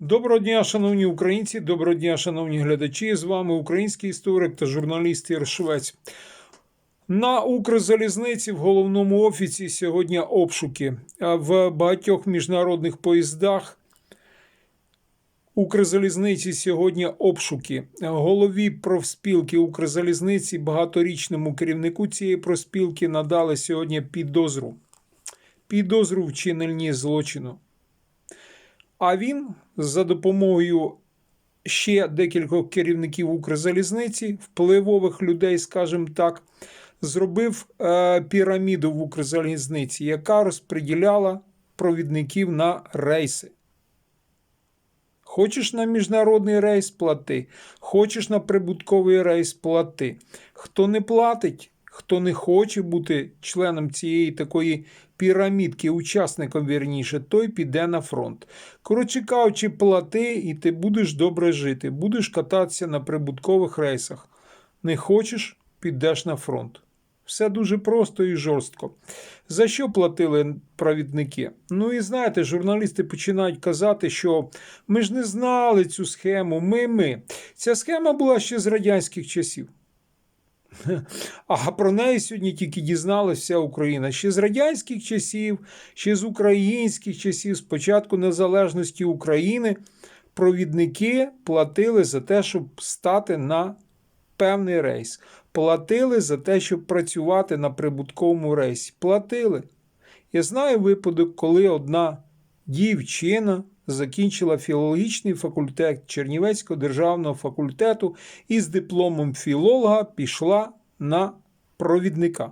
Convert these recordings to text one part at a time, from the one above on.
Доброго дня, шановні українці, доброго дня, шановні глядачі. З вами український історик та журналіст Ір Швець. На Укрзалізниці в головному офісі сьогодні обшуки. В багатьох міжнародних поїздах Укрзалізниці сьогодні обшуки. Голові профспілки Укрзалізниці, багаторічному керівнику цієї профспілки надали сьогодні підозру. Підозру вчиненні злочину. А він за допомогою ще декількох керівників Укрзалізниці, впливових людей, скажімо так, зробив е, піраміду в Укрзалізниці, яка розподіляла провідників на рейси. Хочеш на міжнародний рейс плати, хочеш на прибутковий рейс плати. Хто не платить, хто не хоче бути членом цієї такої пірамідки, учасником вірніше, той піде на фронт. Коротше кажучи, плати, і ти будеш добре жити, будеш кататися на прибуткових рейсах. Не хочеш, підеш на фронт. Все дуже просто і жорстко. За що платили провідники? Ну і знаєте, журналісти починають казати, що ми ж не знали цю схему. Ми ми. Ця схема була ще з радянських часів. А про неї сьогодні тільки дізналася вся Україна. Ще з радянських часів, ще з українських часів, з початку незалежності України, провідники платили за те, щоб стати на певний рейс. Платили за те, щоб працювати на прибутковому рейсі. Платили. Я знаю випадок, коли одна дівчина закінчила філологічний факультет Чернівецького державного факультету і з дипломом філолога пішла на провідника.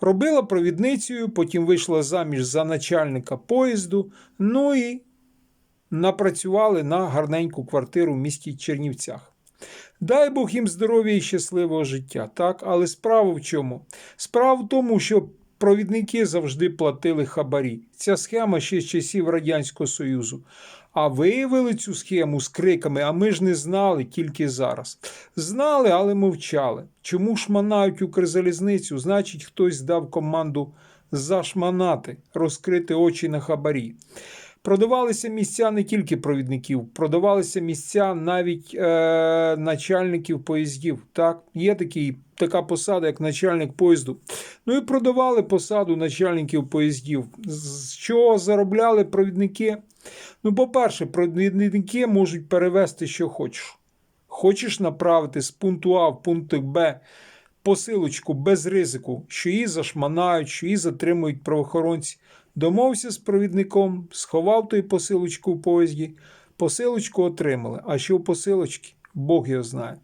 Робила провідницею, потім вийшла заміж за начальника поїзду, ну і напрацювали на гарненьку квартиру в місті Чернівцях. Дай Бог їм здоров'я і щасливого життя, так? Але справа в чому? Справа в тому, що провідники завжди платили хабарі. Ця схема ще з часів Радянського Союзу. А виявили цю схему з криками, а ми ж не знали тільки зараз. Знали, але мовчали. Чому шманають Укрзалізницю? Значить, хтось дав команду зашманати, розкрити очі на хабарі. Продавалися місця не тільки провідників, продавалися місця навіть е, начальників поїздів. Так, є такий, така посада, як начальник поїзду. Ну і продавали посаду начальників поїздів. З чого заробляли провідники? Ну, по-перше, провідники можуть перевести, що хочеш. Хочеш направити з пункту А в пункт Б посилочку без ризику, що її зашманають, що її затримують правоохоронці. Домовився з провідником, сховав той посилочку в поїзді, посилочку отримали. А що в посилочці? Бог його знає.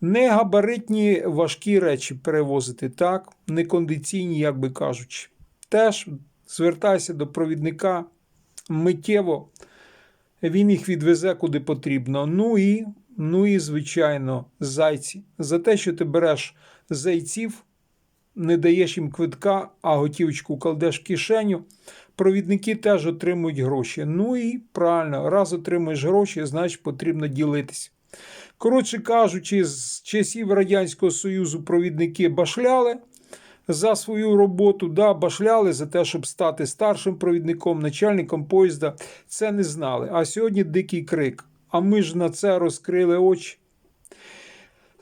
Не габаритні важкі речі перевозити, так, не кондиційні, як би кажучи. Теж звертайся до провідника миттєво, він їх відвезе куди потрібно. Ну і, ну і, звичайно, зайці. За те, що ти береш зайців, не даєш їм квитка, а готівочку кладеш в кишеню, провідники теж отримують гроші. Ну і правильно, раз отримуєш гроші, значить потрібно ділитися. Коротше кажучи, з часів Радянського Союзу провідники башляли за свою роботу, да, башляли за те, щоб стати старшим провідником, начальником поїзда. Це не знали. А сьогодні дикий крик. А ми ж на це розкрили очі.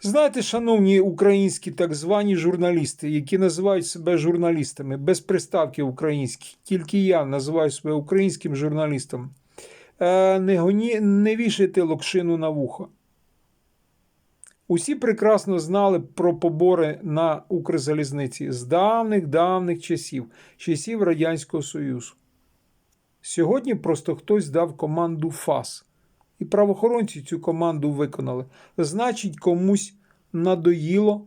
Знаєте, шановні українські так звані журналісти, які називають себе журналістами, без приставки українські, тільки я називаю себе українським журналістом, е, не, гоні, не вішайте локшину на вуха. Усі прекрасно знали про побори на Укрзалізниці з давних-давних часів, часів Радянського Союзу. Сьогодні просто хтось дав команду ФАС. І правоохоронці цю команду виконали. Значить, комусь надоїло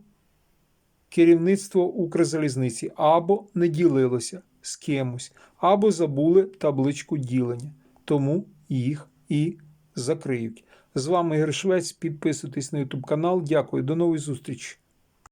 керівництво Укрзалізниці або не ділилося з кимось, або забули табличку ділення. Тому їх і закриють. З вами Ігор Швець. Підписуйтесь на YouTube канал. Дякую, до нової зустрічі.